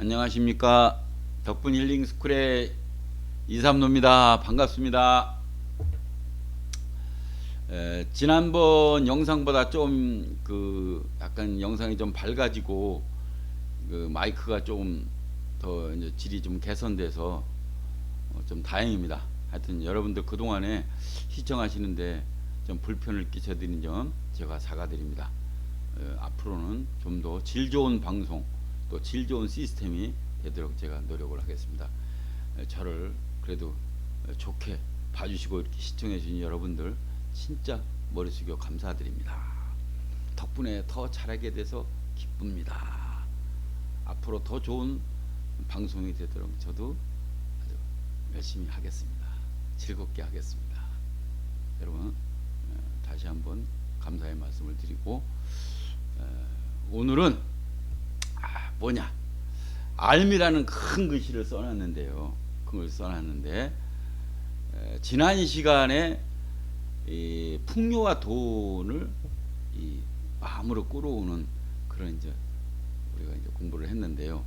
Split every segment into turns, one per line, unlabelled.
안녕하십니까 덕분 힐링 스쿨의 이삼노입니다. 반갑습니다. 에, 지난번 영상보다 좀 그 약간 영상이 좀 밝아지고 그 마이크가 좀 더 질이 좀 개선돼서 어, 좀 다행입니다. 하여튼 여러분들 그 동안에 시청하시는데 좀 불편을 끼쳐드린 점 제가 사과드립니다. 어, 앞으로는 좀 더 질 좋은 방송 또 질 좋은 시스템이 되도록 제가 노력을 하겠습니다. 에, 저를 그래도 어, 좋게 봐주시고 이렇게 시청해 주신 여러분들 진짜 머리 숙여 감사드립니다. 덕분에 더 잘하게 돼서 기쁩니다. 앞으로 더 좋은 방송이 되도록 저도 아주 열심히 하겠습니다. 즐겁게 하겠습니다. 여러분 어, 다시 한번 감사의 말씀을 드리고 어, 오늘은 아, 뭐냐 알미라는 큰 글씨를 써놨는데요. 큰글 써놨는데 에, 지난 시간에 이 풍요와 돈을 이 마음으로 끌어오는 그런 이제 우리가 이제 공부를 했는데요.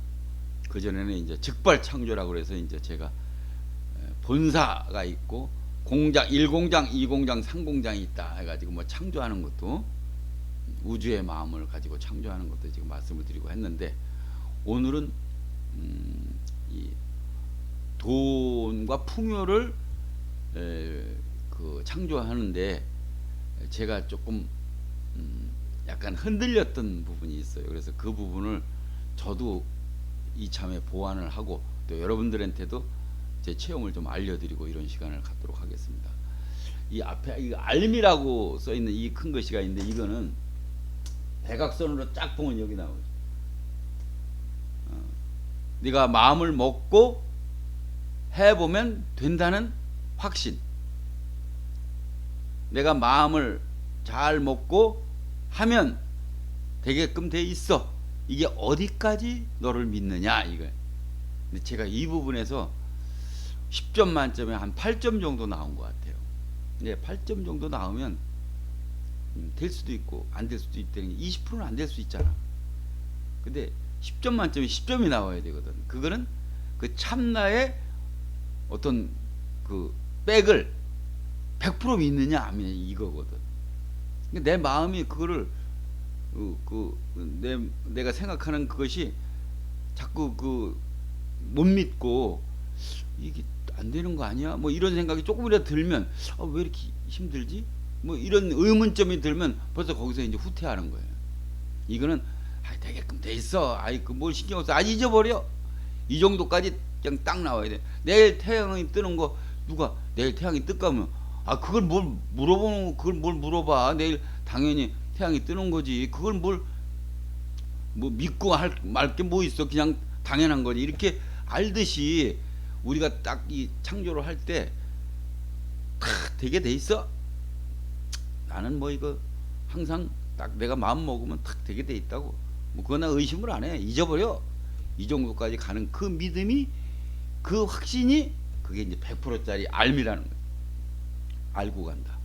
그 전에는 이제 즉발 창조라고 그래서 이제 제가 에, 본사가 있고 공장 1공장, 2공장, 3공장이 있다 해 가지고 뭐 창조하는 것도 우주의 마음을 가지고 창조하는 것도 지금 말씀을 드리고 했는데 오늘은 음, 이 돈과 풍요를 에, 그 창조하는데 제가 조금 음, 약간 흔들렸던 부분이 있어요. 그래서 그 부분을 저도 이참에 보완을 하고 또 여러분들한테도 제 체험을 좀 알려드리고 이런 시간을 갖도록 하겠습니다. 이 앞에 이 알미라고 써 있는 이 큰 글씨가 있는데 이거는 대각선으로 쫙 보면 여기 나오죠. 어, 네가 마음을 먹고 해보면 된다는 확신. 내가 마음을 잘 먹고 하면 되게끔 돼 있어. 이게 어디까지 너를 믿느냐 이거. 근데 제가 이 부분에서 10점 만점에 한 8점 정도 나온 것 같아요. 근데 8점 정도 나오면 음, 될 수도 있고 안 될 수도 있다는 게 20%는 안 될 수 있잖아. 근데 10점 만점에 10점이 나와야 되거든. 그거는 그 참나의 어떤 그 백을 100% 믿느냐 안 믿느냐 이거거든. 근데 내 마음이 그거를 그, 그, 내, 내가 생각하는 그것이 자꾸 그 못 믿고 이게 안 되는 거 아니야? 뭐 이런 생각이 조금이라도 들면 아, 왜 이렇게 힘들지? 뭐 이런 의문점이 들면 벌써 거기서 이제 후퇴하는 거예요. 이거는 아 되게끔 돼 있어. 아이 그 뭘 신경 써. 아 잊어버려. 이 정도까지 그냥 딱 나와야 돼. 내일 태양이 뜨는 거 누가 내일 태양이 뜰까 하면 아 그걸 뭘 물어보는 그걸 뭘 물어봐. 내일 당연히 태양이 뜨는 거지. 그걸 뭘 뭐 믿고 할 말 게 뭐 있어. 그냥 당연한 거지. 이렇게 알듯이 우리가 딱 이 창조를 할 때 되게 돼 있어. 나는 뭐 이거 항상 딱 내가 마음 먹으면 탁 되게 돼 있다고. 뭐 그거나 의심을 안 해. 잊어버려. 이 정도까지 가는 그 믿음이 그 확신이 그게 이제 100%짜리 알미라는 거예요. 알고 간다.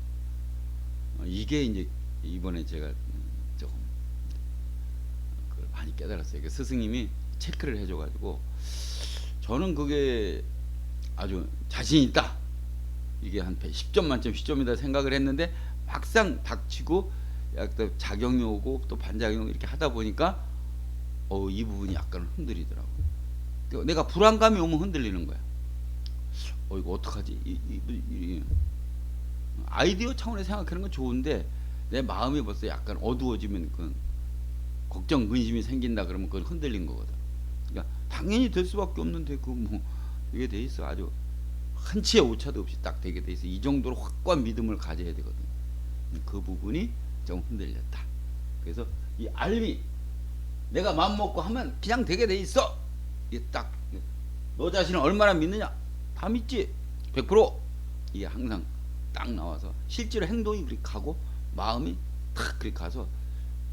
어, 이게 이제 이번에 제가 조금 그걸 많이 깨달았어요. 그 스승님이 체크를 해줘가지고 저는 그게 아주 자신 있다. 이게 한 10점 만점 10점이다 생각을 했는데 막상 닥치고 약간 작용이 오고 또 반작용 이렇게 하다 보니까 어, 이 부분이 약간 흔들리더라고. 그 내가 불안감이 오면 흔들리는 거야. 어 이거 어떡하지? 이, 이, 이, 이. 아이디어 차원에 생각하는 건 좋은데 내 마음이 벌써 약간 어두워지면 그 걱정 근심이 생긴다 그러면 그건 흔들린 거거든. 그러니까 당연히 될 수밖에 없는데 그 뭐 이게 돼 있어 아주 한치의 오차도 없이 딱 되게 돼 있어 이 정도로 확고한 믿음을 가져야 되거든. 그 부분이 좀 흔들렸다. 그래서 이 알미 내가 마음 먹고 하면 그냥 되게 돼 있어. 이게 딱 너 자신을 얼마나 믿느냐 다 믿지 100% 이게 항상 딱 나와서 실제로 행동이 그렇게 가고 마음이 탁 그렇게 가서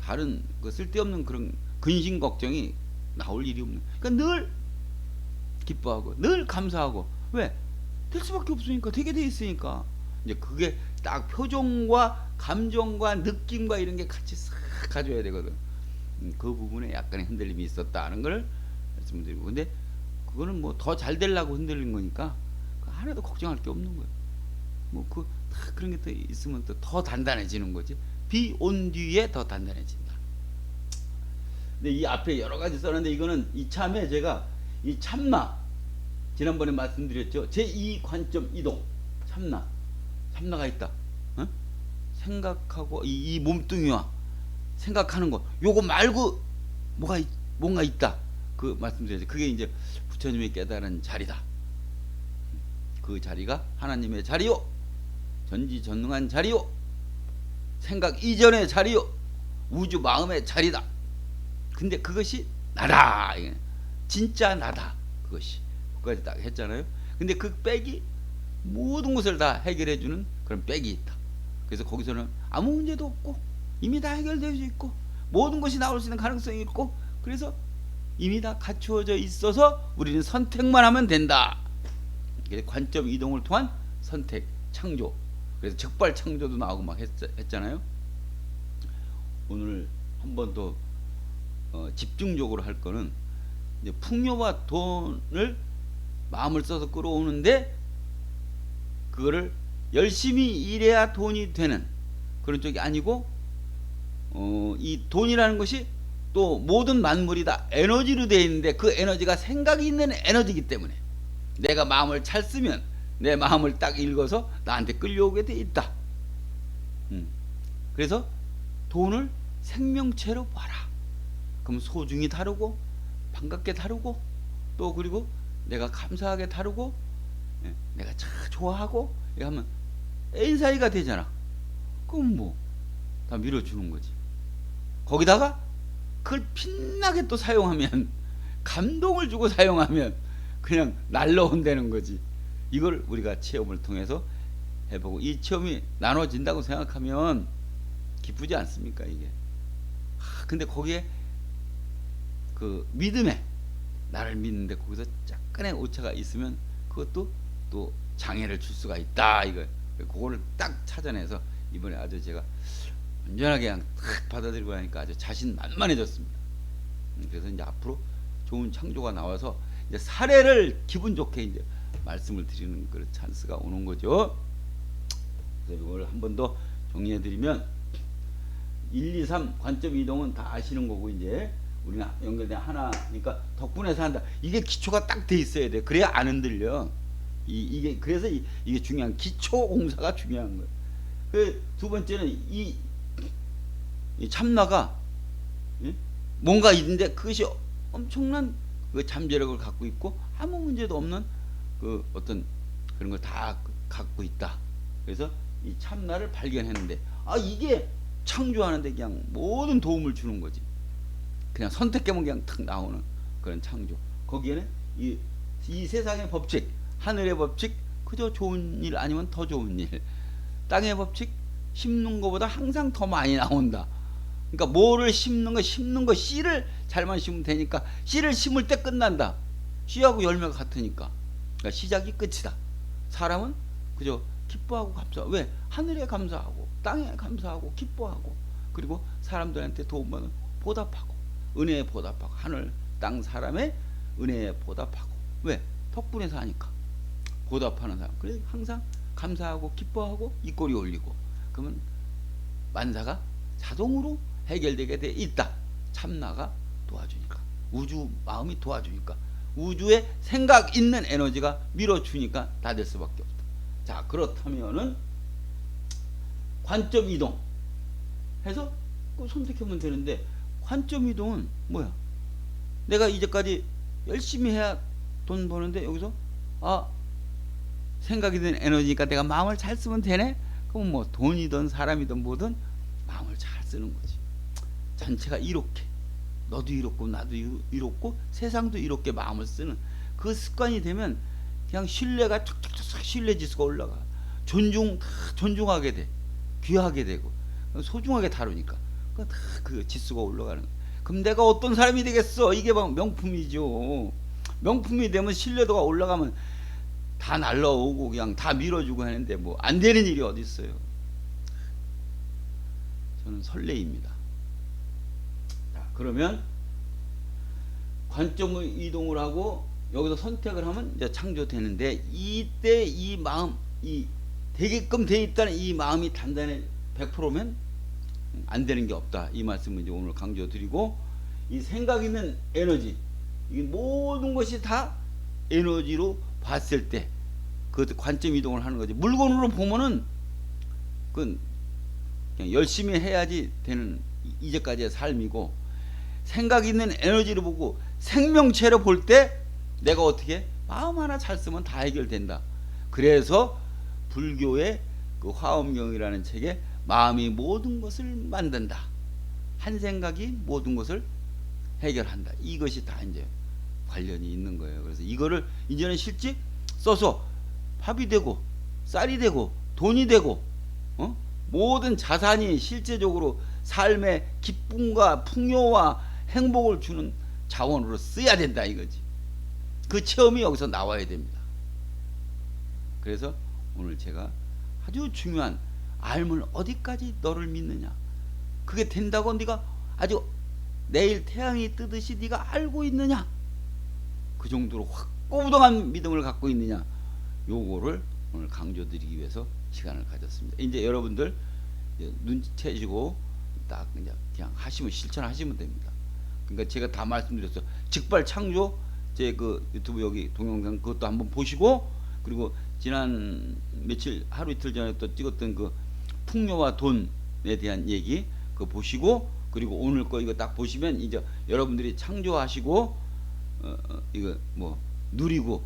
다른 그 쓸데없는 그런 근심 걱정이 나올 일이 없는. 그러니까 늘 기뻐하고 늘 감사하고 왜? 될 수밖에 없으니까 되게 돼 있으니까 이제 그게 딱 표정과 감정과 느낌과 이런 게 같이 싹 가져야 되거든. 음, 그 부분에 약간의 흔들림이 있었다는 걸 말씀드리고 근데 그거는 뭐 더 잘 되려고 흔들린 거니까 그 하나도 걱정할 게 없는 거예요. 뭐그 그런 게 또 있으면 또 더 단단해지는 거지. 비 온 뒤에 더 단단해진다. 근데 이 앞에 여러 가지 써놨는데 이거는 이참에 제가 이 참나 지난번에 말씀드렸죠. 제2 관점 이동 참나 참나가 있다. 어? 생각하고 이, 이 몸뚱이와 생각하는 것 요거 말고 뭐가 있- 뭔가 있다. 그 말씀드렸죠. 그게 이제 부처님이 깨달은 자리다. 그 자리가 하나님의 자리요. 전지전능한 자리요. 생각 이전의 자리요. 우주 마음의 자리다. 근데 그것이 나다. 진짜 나다. 그것이. 그까지 딱 했잖아요. 근데 그 백이 모든 것을 다 해결해 주는 그런 백이 있다. 그래서 거기서는 아무 문제도 없고 이미 다 해결되어 있고 모든 것이 나올 수 있는 가능성이 있고 그래서 이미 다 갖추어져 있어서 우리는 선택만 하면 된다. 관점 이동을 통한 선택, 창조. 그래서 적발 창조도 나오고 막 했, 했잖아요. 오늘 한 번 더 어, 집중적으로 할 거는 이제 풍요와 돈을 마음을 써서 끌어오는데 그거를 열심히 일해야 돈이 되는 그런 쪽이 아니고 어, 이 돈이라는 것이 또 모든 만물이 다 에너지로 되어 있는데 그 에너지가 생각이 있는 에너지이기 때문에 내가 마음을 잘 쓰면 내 마음을 딱 읽어서 나한테 끌려오게 돼 있다. 음. 그래서 돈을 생명체로 봐라. 그럼 소중히 다루고 반갑게 다루고 또 그리고 내가 감사하게 다루고 예, 내가 참 좋아하고 이거 하면 애인 사이가 되잖아. 그럼 뭐 다 밀어주는 거지. 거기다가 그걸 빛나게 또 사용하면 감동을 주고 사용하면 그냥 날라온다는 거지. 이걸 우리가 체험을 통해서 해보고 이 체험이 나눠진다고 생각하면 기쁘지 않습니까 이게? 아, 근데 거기에 그 믿음에 나를 믿는데 거기서 약간의 오차가 있으면 그것도 또 장애를 줄 수가 있다 이거 그거를 딱 찾아내서 이번에 아주 제가 온전하게 그냥 탁 받아들이고 하니까 아주 자신 만만해졌습니다. 음, 그래서 이제 앞으로 좋은 창조가 나와서 이제 사례를 기분 좋게 이제 말씀을 드리는 그런 찬스가 오는 거죠. 그래서 이걸 한 번 더 정리해 드리면 1, 2, 3 관점 이동은 다 아시는 거고 이제 우리는 연결된 하나 그러니까 덕분에 산다. 이게 기초가 딱 돼 있어야 돼. 그래야 안 흔들려. 이, 이게 그래서 이, 이게 중요한 기초 공사가 중요한 거예요. 그 두 번째는 이, 이 참나가 예? 뭔가 있는데 그것이 엄청난 그 잠재력을 갖고 있고 아무 문제도 없는 그 어떤 그런 걸 다 갖고 있다. 그래서 이 참나를 발견했는데 아 이게 창조하는데 그냥 모든 도움을 주는 거지. 그냥 선택하면 그냥 탁 나오는 그런 창조. 거기에는 이, 이 세상의 법칙, 하늘의 법칙, 그저 좋은 일 아니면 더 좋은 일. 땅의 법칙, 심는 것보다 항상 더 많이 나온다. 그러니까 뭐를 심는 거, 심는 거 씨를 잘만 심으면 되니까 씨를 심을 때 끝난다. 씨하고 열매가 같으니까. 그러니까 시작이 끝이다. 사람은 그저 기뻐하고 감사하고 왜 하늘에 감사하고 땅에 감사하고 기뻐하고 그리고 사람들한테 도움받는 보답하고 은혜에 보답하고 하늘 땅 사람의 은혜에 보답하고 왜 덕분에 사니까 보답하는 사람. 그래 항상 감사하고 기뻐하고 입꼬리 올리고. 그러면 만사가 자동으로 해결되게 돼 있다. 참나가 도와주니까. 우주 마음이 도와주니까. 우주에 생각 있는 에너지가 밀어주니까 다 될 수밖에 없다. 자 그렇다면은 관점 이동 해서 그 선택하면 되는데 관점 이동은 뭐야? 내가 이제까지 열심히 해야 돈 버는데 여기서 아 생각이 든 에너지니까 내가 마음을 잘 쓰면 되네. 그럼 뭐 돈이든 사람이든 뭐든 마음을 잘 쓰는 거지. 전체가 이렇게 너도 이렇고 나도 이- 이렇고 세상도 이렇게 마음을 쓰는 그 습관이 되면 그냥 신뢰가 툭툭툭 신뢰 지수가 올라가. 존중 다 존중하게 돼. 귀하게 되고 소중하게 다루니까 그 지수가 올라가는 거야. 그럼 내가 어떤 사람이 되겠어? 이게 막 명품이죠. 명품이 되면 신뢰도가 올라가면 다 날라오고 그냥 다 밀어주고 하는데 뭐 안 되는 일이 어디 있어요? 저는 설레입니다. 자, 그러면 관점을 이동을 하고 여기서 선택을 하면 이제 창조되는데 이때 이 마음 이 되게끔 돼 있다는 이 마음이 단단해 100%면 안 되는 게 없다 이 말씀을 이제 오늘 강조드리고 이 생각 있는 에너지 이 모든 것이 다 에너지로 봤을 때 그 관점 이동을 하는 거지 물건으로 보면은 그건 그냥 열심히 해야지 되는 이- 이제까지의 삶이고 생각 있는 에너지를 보고 생명체를 볼때 내가 어떻게 마음 하나 잘 쓰면 다 해결된다. 그래서 불교의 그 화엄경이라는 책에 마음이 모든 것을 만든다. 한 생각이 모든 것을 해결한다. 이것이 다 이제 관련이 있는 거예요. 그래서 이거를 이제는 실제 써서 밥이 되고 쌀이 되고 돈이 되고 어? 모든 자산이 실제적으로 삶의 기쁨과 풍요와 행복을 주는 자원으로 써야 된다 이거지. 그 체험이 여기서 나와야 됩니다. 그래서 오늘 제가 아주 중요한 알면 어디까지 너를 믿느냐. 그게 된다고 네가 아주 내일 태양이 뜨듯이 네가 알고 있느냐. 그 정도로 확고부동한 믿음을 갖고 있느냐. 요거를 오늘 강조드리기 위해서 시간을 가졌습니다. 이제 여러분들 이제 눈치채시고 딱 그냥 그냥 하시면 실천하시면 됩니다. 그러니까 제가 다 말씀드렸어요. 즉발 창조 제 그 유튜브 여기 동영상 그것도 한번 보시고 그리고 지난 며칠 하루 이틀 전에 또 찍었던 그 풍요와 돈에 대한 얘기 그거 보시고 그리고 오늘 거 이거 딱 보시면 이제 여러분들이 창조하시고 어, 어, 이거 뭐 누리고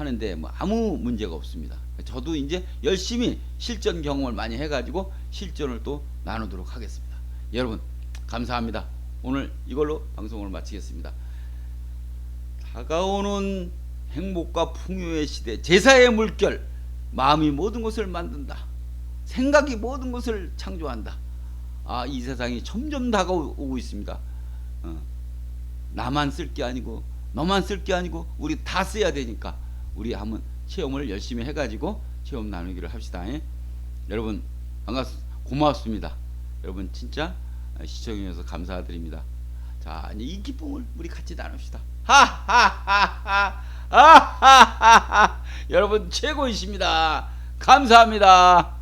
하는데 뭐 아무 문제가 없습니다. 저도 이제 열심히 실전 경험을 많이 해가지고 실전을 또 나누도록 하겠습니다. 여러분 감사합니다. 오늘 이걸로 방송을 마치겠습니다. 다가오는 행복과 풍요의 시대 제사의 물결 마음이 모든 것을 만든다. 생각이 모든 것을 창조한다. 아 이 세상이 점점 다가오고 있습니다. 어. 나만 쓸 게 아니고 너만 쓸 게 아니고 우리 다 써야 되니까 우리 한번 체험을 열심히 해가지고 체험 나누기를 합시다. 예? 여러분 반갑 고맙습니다. 여러분 진짜 시청해 주셔서 감사드립니다. 자 이제 이 기쁨을 우리 같이 나눕시다. 하하하하 하하하하 여러분 최고이십니다. 감사합니다.